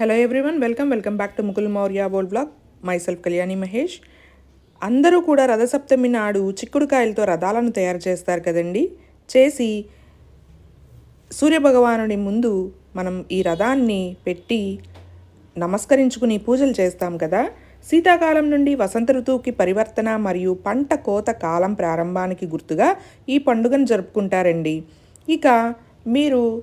Hello everyone welcome welcome back to Mukul Maurya boll blog myself Kalyani Mahesh అందరూ కూడా రథసప్తమి నాడు చిక్కుడుకాయలతో రథాలను తయారు చేస్తారు కదండి. చేసి సూర్యభగవానుడి ముందు మనం ఈ రథాన్ని పెట్టి నమస్కరించుకుని పూజలు చేస్తాం కదా. శీతాకాలం నుండి వసంత ఋతువుకి పరివర్తన మరియు పంట కోత కాలం ప్రారంభానికి గుర్తుగా ఈ పండుగను జరుపుకుంటారండి. ఇక మీరు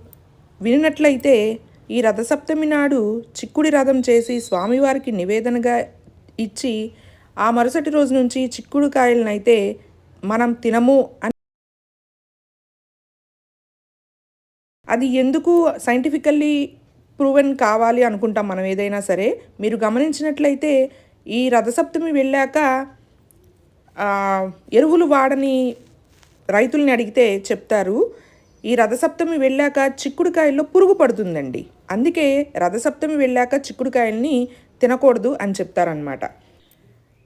వినినట్లయితే ఈ రథసప్తమి నాడు చిక్కుడి రథం చేసి స్వామివారికి నివేదనగా ఇచ్చి ఆ మరుసటి రోజు నుంచి చిక్కుడు కాయలనైతే మనం తినము అని అది ఎందుకు సైంటిఫికల్లీ ప్రూవెన్ కావాలి అనుకుంటాం మనం ఏదైనా సరే? మీరు గమనించినట్లయితే ఈ రథసప్తమి వెళ్ళాక ఎరువులు వాడని రైతుల్ని అడిగితే చెప్తారు. ఈ రథసప్తమి వెళ్ళాక చిక్కుడుకాయల్లో పురుగు పడుతుందండి. అందుకే రథసప్తమి వెళ్ళాక చిక్కుడుకాయల్ని తినకూడదు అని చెప్తారనమాట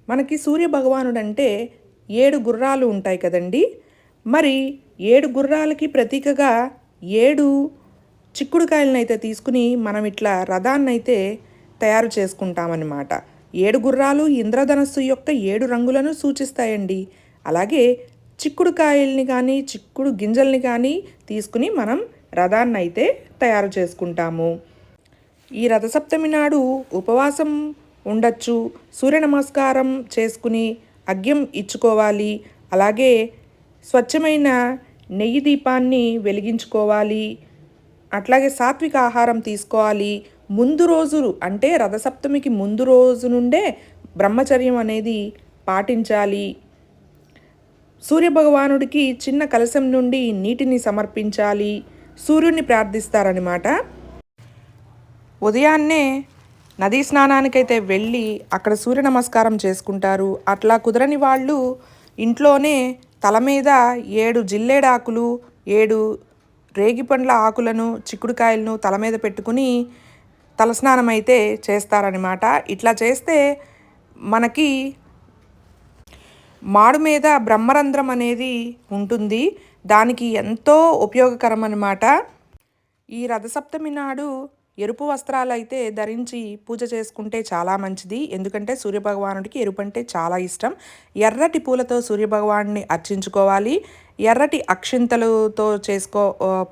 మనకి సూర్య భగవానుడు అంటే ఏడు గుర్రాలు ఉంటాయి కదండి. మరి ఏడు గుర్రాలకి ప్రతీకగా ఏడు చిక్కుడుకాయలనైతే తీసుకుని మనం ఇట్లా రథాన్నైతే తయారు చేసుకుంటామన్నమాట. ఏడు గుర్రాలు ఇంద్రధనస్సు యొక్క ఏడు రంగులను సూచిస్తాయండి. అలాగే చిక్కుడుకాయల్ని కానీ చిక్కుడు గింజల్ని కానీ తీసుకుని మనం రథాన్ని అయితే తయారు చేసుకుంటాము. ఈ రథసప్తమి నాడు ఉపవాసం ఉండొచ్చు సూర్య నమస్కారం చేసుకుని అగ్యం ఇచ్చుకోవాలి అలాగే స్వచ్ఛమైన నెయ్యి దీపాన్ని వెలిగించుకోవాలి అట్లాగే సాత్విక ఆహారం తీసుకోవాలి. ముందు రోజు అంటే రథసప్తమికి ముందు రోజు నుండే బ్రహ్మచర్యం అనేది పాటించాలి. సూర్యభగవానుడికి చిన్న కలశం నుండి నీటిని సమర్పించాలి. సూర్యుడిని ప్రార్థిస్తారనమాట ఉదయాన్నే నదీ స్నానానికైతే వెళ్ళి అక్కడ సూర్య నమస్కారం చేసుకుంటారు. అట్లా కుదరని వాళ్ళు ఇంట్లోనే తల మీద ఏడు జిల్లేడాకులు ఏడు రేగిపండ్ల ఆకులను చిక్కుడుకాయలను తల మీద పెట్టుకుని తలస్నానం అయితే చేస్తారనమాట ఇట్లా చేస్తే మనకి మాడు మీద బ్రహ్మరంధ్రం అనేది ఉంటుంది. దానికి ఎంతో ఉపయోగకరం అన్నమాట ఈ రథసప్తమి నాడు ఎరుపు వస్త్రాలు అయితే ధరించి పూజ చేసుకుంటే చాలా మంచిది. ఎందుకంటే సూర్యభగవానుడికి ఎరుపు అంటే చాలా ఇష్టం. ఎర్రటి పూలతో సూర్యభగవాన్ని అర్చించుకోవాలి. ఎర్రటి అక్షింతలతో చేసుకో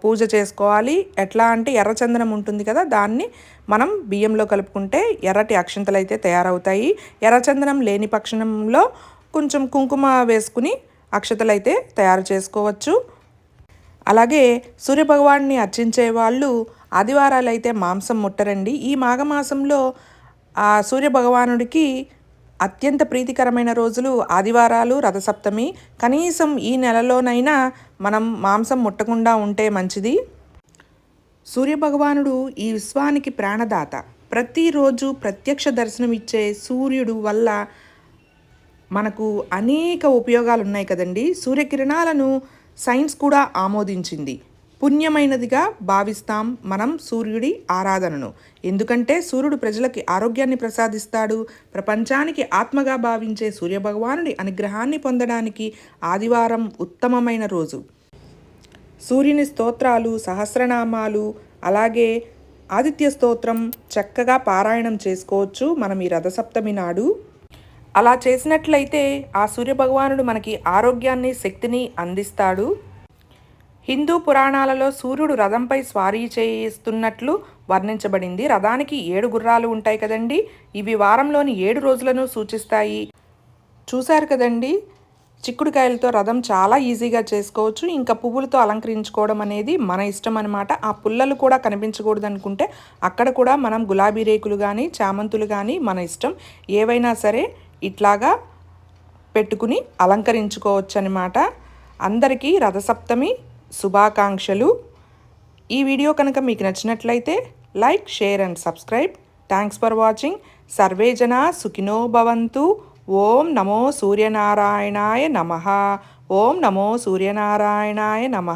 పూజ చేసుకోవాలి. ఎట్లా అంటే ఎర్రచందనం ఉంటుంది కదా దాన్ని మనం బియ్యంలో కలుపుకుంటే ఎర్రటి అక్షింతలు అయితే తయారవుతాయి ఎర్రచందనం లేని పక్షంలో కొంచెం కుంకుమ వేసుకుని అక్షతలు అయితే తయారు చేసుకోవచ్చు. అలాగే సూర్యభగవాన్ని అర్చించే వాళ్ళు ఆదివారాలు అయితే మాంసం ముట్టరండి. ఈ మాఘమాసంలో ఆ సూర్యభగవానుడికి అత్యంత ప్రీతికరమైన రోజులు ఆదివారాలు రథసప్తమి. కనీసం ఈ నెలలోనైనా మనం మాంసం ముట్టకుండా ఉంటే మంచిది. సూర్యభగవానుడు ఈ విశ్వానికి ప్రాణదాత. ప్రతిరోజు ప్రత్యక్ష దర్శనమిచ్చే సూర్యుడు వల్ల మనకు అనేక ఉపయోగాలు ఉన్నాయి కదండి. సూర్యకిరణాలను సైన్స్ కూడా ఆమోదించింది. పుణ్యమైనదిగా భావిస్తాం మనం సూర్యుడి ఆరాధనను. ఎందుకంటే సూర్యుడు ప్రజలకి ఆరోగ్యాన్ని ప్రసాదిస్తాడు. ప్రపంచానికి ఆత్మగా భావించే సూర్యభగవానుడి అనుగ్రహాన్ని పొందడానికి ఆదివారం ఉత్తమమైన రోజు. సూర్యుని స్తోత్రాలు సహస్రనామాలు అలాగే ఆదిత్య స్తోత్రం చక్కగా పారాయణం చేసుకోవచ్చు మనం ఈ రథసప్తమి నాడు. అలా చేసినట్లయితే ఆ సూర్యభగవానుడు మనకి ఆరోగ్యాన్ని శక్తిని అందిస్తాడు. హిందూ పురాణాలలో సూర్యుడు రథంపై స్వారీ చేస్తున్నట్లు వర్ణించబడింది. రథానికి ఏడు గుర్రాలు ఉంటాయి కదండి? ఇవి వారంలోని ఏడు రోజులను సూచిస్తాయి. చూశారు కదండి? చిక్కుడుకాయలతో రథం చాలా ఈజీగా చేసుకోవచ్చు. ఇంకా పువ్వులతో అలంకరించుకోవడం అనేది మన ఇష్టం అనమాట ఆ పుల్లలు కూడా కనిపించకూడదు అనుకుంటే అక్కడ కూడా మనం గులాబీ రేకులు కానీ చామంతులు కానీ మన ఇష్టం. ఏవైనా సరే ఇట్లాగా పెట్టుకుని అలంకరించుకోవచ్చు అనమాట అందరికీ రథసప్తమి శుభాకాంక్షలు. ఈ వీడియో కనుక మీకు నచ్చినట్లయితే like share and subscribe. Thanks for watching. Survey జనా సుఖినో భవంతు. ఓం నమో సూర్యనారాయణాయ నమ. ఓం నమో సూర్యనారాయణాయ నమ.